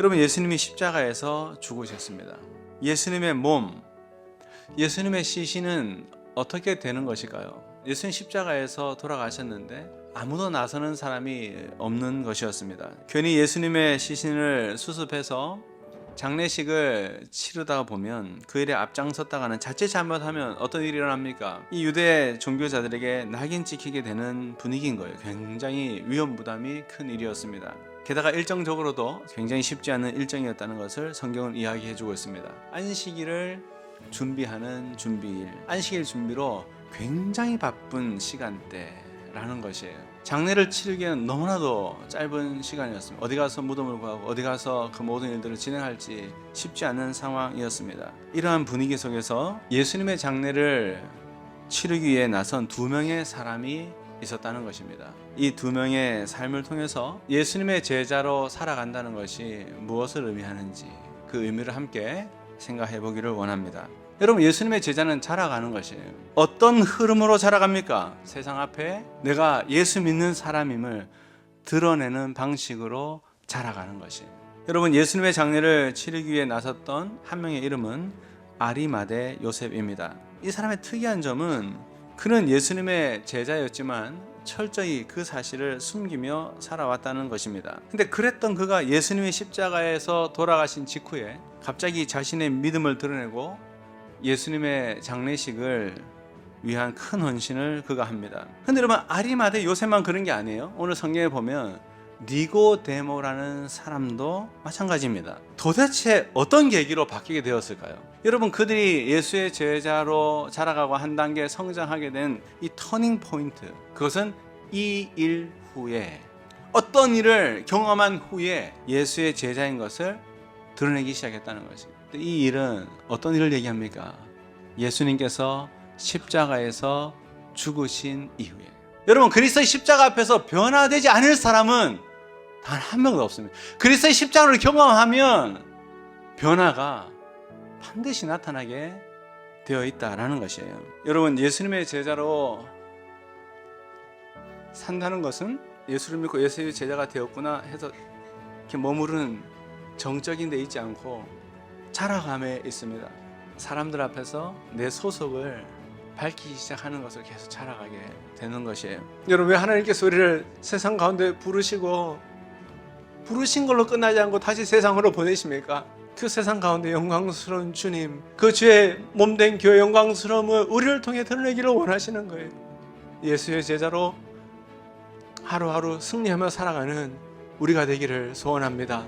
여러분 예수님이 십자가에서 죽으셨습니다. 예수님의 몸, 예수님의 시신은 어떻게 되는 것일까요? 예수님 십자가에서 돌아가셨는데 아무도 나서는 사람이 없는 것이었습니다. 괜히 예수님의 시신을 수습해서 장례식을 치르다가 보면 그 일에 앞장섰다가는 자칫 잘못하면 어떤 일이 일어납니까? 이 유대 종교자들에게 낙인 찍히게 되는 분위기인 거예요. 굉장히 위험 부담이 큰 일이었습니다. 게다가 일정적으로도 굉장히 쉽지 않은 일정이었다는 것을 성경은 이야기해주고 있습니다. 안식일을 준비하는 준비일, 안식일 준비로 굉장히 바쁜 시간대라는 것이에요. 장례를 치르기에는 너무나도 짧은 시간이었습니다. 어디 가서 무덤을 구하고 어디 가서 그 모든 일들을 진행할지 쉽지 않은 상황이었습니다. 이러한 분위기 속에서 예수님의 장례를 치르기 위해 나선 두 명의 사람이 있었다는 것입니다. 이 두 명의 삶을 통해서 예수님의 제자로 살아간다는 것이 무엇을 의미하는지 그 의미를 함께 생각해 보기를 원합니다. 여러분 예수님의 제자는 자라가는 것이에요. 어떤 흐름으로 자라갑니까? 세상 앞에 내가 예수 믿는 사람임을 드러내는 방식으로 자라가는 것이에요. 여러분 예수님의 장례를 치르기 위해 나섰던 한 명의 이름은 아리마대 요셉입니다. 이 사람의 특이한 점은 그는 예수님의 제자였지만 철저히 그 사실을 숨기며 살아왔다는 것입니다. 근데 그랬던 그가 예수님의 십자가에서 돌아가신 직후에 갑자기 자신의 믿음을 드러내고 예수님의 장례식을 위한 큰 헌신을 그가 합니다. 근데 여러분 아리마대 요셉만 그런 게 아니에요. 오늘 성경에 보면 니고데모라는 사람도 마찬가지입니다. 도대체 어떤 계기로 바뀌게 되었을까요? 여러분 그들이 예수의 제자로 자라가고 한 단계 성장하게 된 이 터닝 포인트 그것은 이 일 후에 어떤 일을 경험한 후에 예수의 제자인 것을 드러내기 시작했다는 것입니다. 이 일은 어떤 일을 얘기합니까? 예수님께서 십자가에서 죽으신 이후에 여러분 그리스도의 십자가 앞에서 변화되지 않을 사람은 단 한 명도 없습니다. 그리스도의 십자가를 경험하면 변화가 반드시 나타나게 되어 있다라는 것이에요. 여러분 예수님의 제자로 산다는 것은 예수를 믿고 예수의 제자가 되었구나 해서 이렇게 머무르는 정적인 데 있지 않고 자라감에 있습니다. 사람들 앞에서 내 소속을 밝히기 시작하는 것을 계속 자라가게 되는 것이에요. 여러분 왜 하나님께서 우리를 세상 가운데 부르시고 부르신 걸로 끝나지 않고 다시 세상으로 보내십니까? 그 세상 가운데 영광스러운 주님, 그 주의 몸된 교회 영광스러움을 우리를 통해 드러내기를 원하시는 거예요. 예수의 제자로 하루하루 승리하며 살아가는 우리가 되기를 소원합니다.